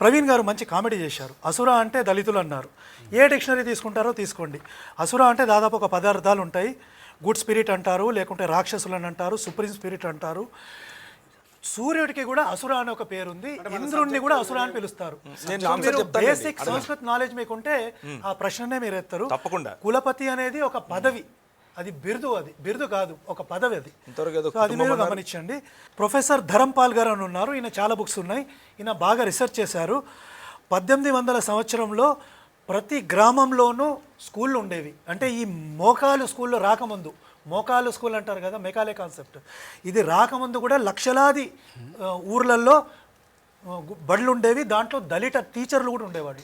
ప్రవీణ్ గారు మంచి కామెడీ చేశారు. అసుర అంటే దళితులు అన్నారు. ఏ డిక్షనరీ తీసుకుంటారో తీసుకోండి. అసుర అంటే దాదాపు ఒక పదార్థాలు ఉంటాయి. గుడ్ స్పిరిట్ అంటారు లేకుంటే రాక్షసులు అని అంటారు సుప్రీం స్పిరిట్ అంటారు. సూర్యుడికి కూడా అసుర అనే ఒక పేరు ఉంది ఇంద్రుడిని కూడా అసుర అని పిలుస్తారు. బేసిక్ సంస్కృత్ నాలెడ్జ్ మీకుంటే ఆ ప్రశ్ననే మీరు ఎత్తారు తప్పకుండా. కులపతి అనేది ఒక పదవి. అది బిరుదు అది. బిరుదు కాదు ఒక పదవి అది. అది మీరు గమనించండి. ప్రొఫెసర్ ధరంపాల్ గారు అని ఉన్నారు. ఈయన చాలా బుక్స్ ఉన్నాయి. ఈయన బాగా రీసెర్చ్ చేశారు. పద్దెనిమిది వందల సంవత్సరంలో ప్రతి గ్రామంలోనూ స్కూళ్ళు ఉండేవి. అంటే ఈ మోకాలు స్కూల్లో రాకముందు మోకాలు స్కూల్ అంటారు కదా మెకాలే కాన్సెప్ట్ ఇది రాకముందు కూడా లక్షలాది ఊర్లలో బడులు ఉండేవి. దాంట్లో దళిత టీచర్లు కూడా ఉండేవాడు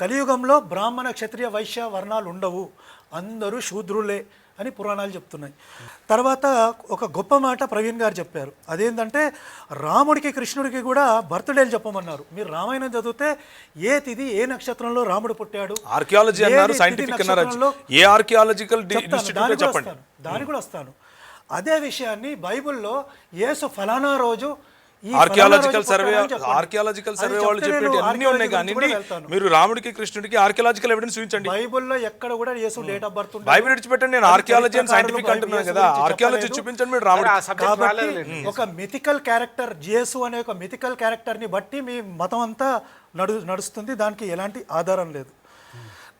కలియుగంలో బ్రాహ్మణ క్షత్రియ వైశ్య వర్ణాలు ఉండవు. అందరూ శూద్రులే. అని పురాణాలు చెప్తున్నాయి. తర్వాత ఒక గొప్ప మాట ప్రవీణ్ గారు చెప్పారు. అదేంటంటే రాముడికి కృష్ణుడికి కూడా బర్త్డేలు చెప్పమన్నారు. మీరు రామాయణం చదివితే ఏ తిథి ఏ నక్షత్రంలో రాముడు పుట్టాడు? ఆర్కియాలజీ అన్నారు సైంటిఫిక్ ఏ ఆర్కియాలజికల్ దానికి కూడా చెప్పండి. వస్తాను దానికి కూడా వస్తాను. అదే విషయాన్ని బైబిల్లో యేసు ఫలానా రోజు ఆర్కియాలజికల్ సర్వే. ఆర్కియాలజికల్ సర్వే వాళ్ళు చెప్పేటి నేను అన్ని ఉన్నాయి కానీ. మీరు రాముడికి కృష్ణుడికి ఆర్కియాలజికల్ ఎవిడెన్స్ చూపించండి బైబిల్లో ఎక్కడ కూడా Yesu date of birth Bible విడిచిపెట్టండి నేను ఆర్కియాలజీ అండ్ సైంటిఫిక్ అంటున్నాను యేసు కదా ఆర్కియాలజీ. చూపించండి మీరు రాముడు రాలేదులేండి. ఒక మిథికల్ క్యారెక్టర్ జేసు అనే ఒక మిథికల్ క్యారెక్టర్ని బట్టి మీ మతం అంతా నడు నడుస్తుంది దానికి ఎలాంటి ఆధారం లేదు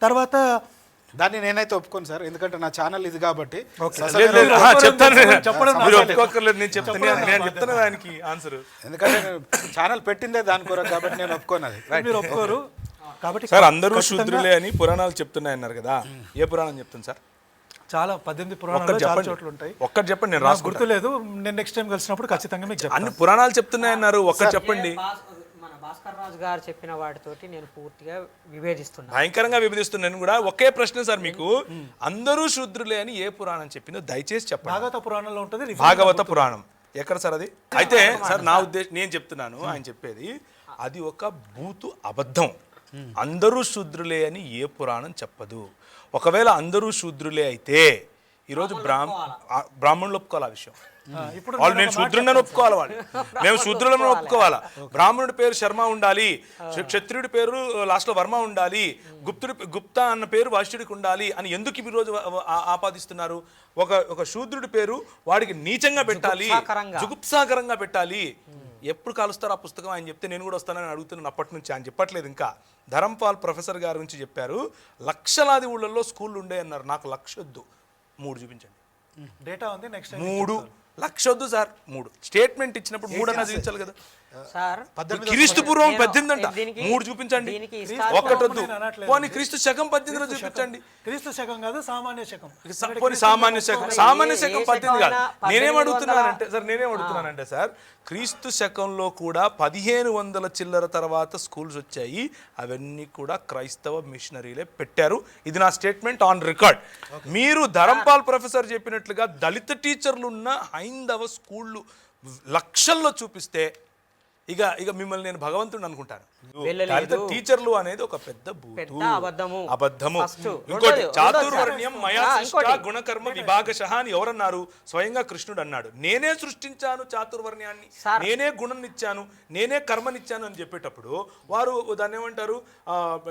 తర్వాత దాన్ని నేనైతే ఒప్పుకోను సార్. ఎందుకంటే నా ఛానల్ ఇది కాబట్టి. చెప్తాను దానికి ఆన్సర్. ఎందుకంటే నేను ఛానల్ పెట్టిందే దాని కొరకు కాబట్టి నేను ఒప్పుకోను అది. మీరు ఒప్పుకోరు. కాబట్టి సార్ అందరూ శూద్రులే అని పురాణాలు చెప్తున్నాయి అన్నారు కదా. ఏ పురాణం చెప్తుంది సార్? చాలా పద్దెనిమిది పురాణాలు చాలా చోట్ల ఉంటాయి. ఒక్కటి చెప్పండి నేను రాసుకుంటా. గుర్తులేదు. నేను నెక్స్ట్ టైం కలిసినప్పుడు ఖచ్చితంగా మీకు చెప్తాను. అన్ని పురాణాలు చెప్తున్నాయి అన్నారు ఒక్కటి చెప్పండి. భాస్కర్ రాజు గారు చెప్పిన వాటితోటి నేను పూర్తిగా విభేదిస్తున్నాను భయంకరంగా విభజిస్తున్నాను కూడా ఒకే ప్రశ్న సార్ మీకు. అందరూ శూద్రులే అని ఏ పురాణం చెప్పిందో దయచేసి చెప్పండి. భాగవత పురాణంలో ఉంటుంది భాగవత పురాణం. ఎక్కడ సార్ అది? అయితే సార్ నా ఉద్దేశం నేను చెప్తున్నాను ఆయన చెప్పేది అది ఒక బూతు అబద్ధం. అందరూ శూద్రులే అని ఏ పురాణం చెప్పదు. ఒకవేళ అందరూ శూద్రులే అయితే ఈరోజు బ్రాహ్మ బ్రాహ్మణులు ఒప్పుకోవాలి ఆ విషయం. ఇప్పుడు వాళ్ళు నేను శూద్రుడని ఒప్పుకోవాలి వాళ్ళు. మేము శూద్రులను ఒప్పుకోవాలా. బ్రాహ్మణుడి పేరు శర్మ ఉండాలి. క్ష- క్షత్రియుడి పేరు లాస్ట్లో వర్మ ఉండాలి. గుప్తుడి గుప్తా అన్న పేరు వైశ్యుడికి ఉండాలి అని ఎందుకు ఈ రోజు ఆపాదిస్తున్నారు? ఒక ఒక శూద్రుడి పేరు వాడికి నీచంగా పెట్టాలి. జుగుప్సాకరంగా. పెట్టాలి. ఎప్పుడు కలుస్తారు ఆ పుస్తకం ఆయన చెప్తే నేను కూడా వస్తానని అడుగుతున్నాను అప్పటి నుంచి. ఆయన చెప్పట్లేదు ఇంకా. ధరంపాల్ ప్రొఫెసర్ గారి నుంచి చెప్పారు. లక్షలాది ఊళ్ళల్లో స్కూళ్ళు ఉండే అన్నారు. నాకు లక్షొద్దు. మూడు చూపించండి. డేటా ఉంది నెక్స్ట్ టైం మూడు లక్షొద్దు సార్. మూడు. స్టేట్మెంట్ ఇచ్చినప్పుడు మూడు అన్నా చూపించాలి కదా. క్రీస్తు పూర్వం పద్దెనిమిది అంట మూడు చూపించండి. ఒక్కటొద్దు. పోనీ క్రీస్తు శకం పద్దెనిమిదిలో చూపించండి. క్రీస్తు శకం కాదు సామాన్య శకం. పోనీ సామాన్య శకం. సామాన్య శకం పద్దెనిమిది కాదు. నేనేం అడుగుతున్నానంటే సార్ నేనేం అడుగుతున్నానంటే సార్ క్రీస్తు శకంలో కూడా పదిహేను వందల చిల్లర తర్వాత స్కూల్స్ వచ్చాయి. అవన్నీ కూడా క్రైస్తవ మిషనరీలే పెట్టారు. ఇది నా స్టేట్మెంట్ ఆన్ రికార్డ్. మీరు ధరంపాల్ ప్రొఫెసర్ చెప్పినట్లుగా దళిత టీచర్లు ఉన్న హైందవ స్కూళ్ళు లక్షల్లో చూపిస్తే ఇక ఇక మిమ్మల్ని నేను భగవంతుడు అనుకుంటాను. టీచర్లు అనేది ఒక పెద్ద అబద్ధము. అబద్ధము. ఇంకోటి చాతుర్వర్ణ్యం మయా సృష్ట. గుణకర్మ విభాగశః అని ఎవరన్నారు? స్వయంగా కృష్ణుడు అన్నాడు. నేనే సృష్టించాను చాతుర్వర్ణ్యాన్ని. నేనే గుణనిచ్చాను నేనే కర్మనిచ్చాను అని చెప్పేటప్పుడు వారు దాన్ని ఏమంటారు?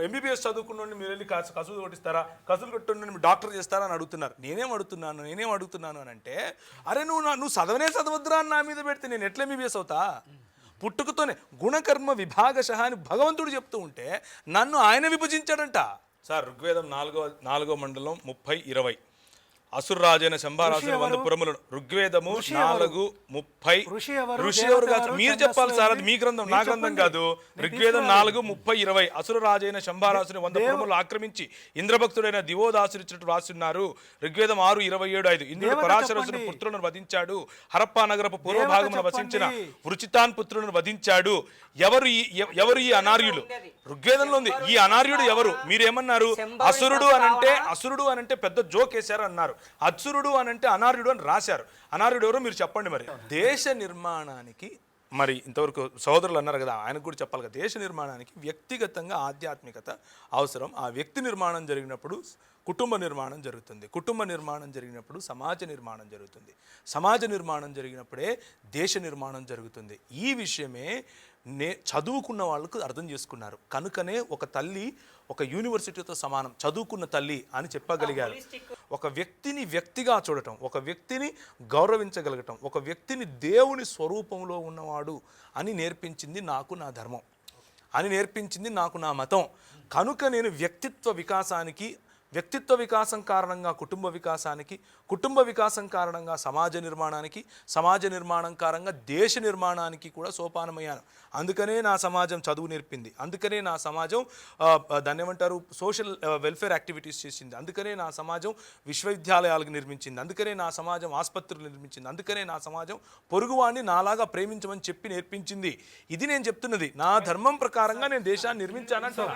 ఎంబీబీఎస్ చదువుకున్న మీరు వెళ్ళి కసు కసులు కొట్టిస్తారా? కసులు కొట్టుని డాక్టర్ చేస్తారా అని అడుగుతున్నారు. నేనేం అడుగుతున్నాను? నేనేం అడుగుతున్నాను అని అంటే అరే నువ్వు నువ్వు చదవనే చదవద్దురా అని నా మీద పెడితే నేను ఎట్లా ఎంబీబీఎస్ అవుతా? పుట్టుకతోనే గుణకర్మ విభాగశ అని భగవంతుడు చెప్తూ ఉంటే నన్ను ఆయన విభజించాడంట. సార్ ఋగ్వేదం నాలుగో నాలుగో మండలం ముప్పై ఇరవై. అసుర్రాజైన శంభారాజున వంద పురములను ఋగ్వేదము నాలుగు ముప్పై ఋషి ఎవరు? కాదు? మీరు చెప్పాలి సార్ అది? మీ గ్రంథం నా గ్రంథం. కాదు ఋగ్వేదం. నాలుగు ముప్పై ఇరవై అసురరాజైన శంభారాసుని వంద పురములు ఆక్రమించి ఇంద్రభక్తుడైన దివోదాసురిచ్చినట్టు రాస్తున్నారు ఋగ్వేదం ఆరు ఇరవై ఏడు ఐదు ఇంద్రుడు పరాశరసుని. పుత్రులను వధించాడు హరప్పా నగరపు పూర్వ దేవత భాగమున వసించిన. వృచితాన్ పుత్రులను వధించాడు ఎవరు ఈ ఎవ- ఎవరు ఈ అనార్యులు ఋగ్వేదంలో ఉంది ఈ అనార్యుడు ఎవరు మీరేమన్నారు అసురుడు అనంటే. అసురుడు అనంటే పెద్ద జోక్ వేశారు అన్నారు అత్సురుడు అని అంటే అనార్యుడు అని రాశారు. అనార్యుడు ఎవరో? మీరు చెప్పండి మరి. దేశ నిర్మాణానికి మరి ఇంతవరకు సోదరులు అన్నారు కదా ఆయనకు కూడా చెప్పాలి కదా. దేశ నిర్మాణానికి వ్యక్తిగతంగా ఆధ్యాత్మికత అవసరం. ఆ వ్యక్తి నిర్మాణం జరిగినప్పుడు కుటుంబ నిర్మాణం జరుగుతుంది. కుటుంబ నిర్మాణం జరిగినప్పుడు సమాజ నిర్మాణం జరుగుతుంది. సమాజ నిర్మాణం జరిగినప్పుడే దేశ నిర్మాణం జరుగుతుంది. ఈ విషయమే నే చదువుకున్న వాళ్ళకు అర్థం చేసుకున్నారు. కనుకనే ఒక తల్లి ఒక యూనివర్సిటీతో సమానం చదువుకున్న తల్లి అని చెప్పగలిగారు. ఒక వ్యక్తిని వ్యక్తిగా చూడటం ఒక వ్యక్తిని గౌరవించగలగటం ఒక వ్యక్తిని దేవుని స్వరూపంలో ఉన్నవాడు అని నేర్పించింది నాకు నా ధర్మం. అని నేర్పించింది నాకు నా మతం. కనుక నేను వ్యక్తిత్వ వికాసానికి వ్యక్తిత్వ వికాసం కారణంగా కుటుంబ వికాసానికి కుటుంబ వికాసం కారణంగా సమాజ నిర్మాణానికి సమాజ నిర్మాణం కారణంగా దేశ నిర్మాణానికి కూడా సోపానమయ్యాను. అందుకనే నా సమాజం చదువు నేర్పింది. అందుకనే నా సమాజం దాన్ని ఏమంటారు? సోషల్ వెల్ఫేర్ యాక్టివిటీస్ చేసింది. అందుకనే నా సమాజం విశ్వవిద్యాలయాలకు నిర్మించింది. అందుకనే నా సమాజం ఆసుపత్రులు నిర్మించింది. అందుకనే నా సమాజం పొరుగువాడిని నాలాగా ప్రేమించమని చెప్పి నేర్పించింది. ఇది నేను చెప్తున్నది. నా ధర్మం ప్రకారంగా నేను దేశాన్ని నిర్మించానంటున్నా.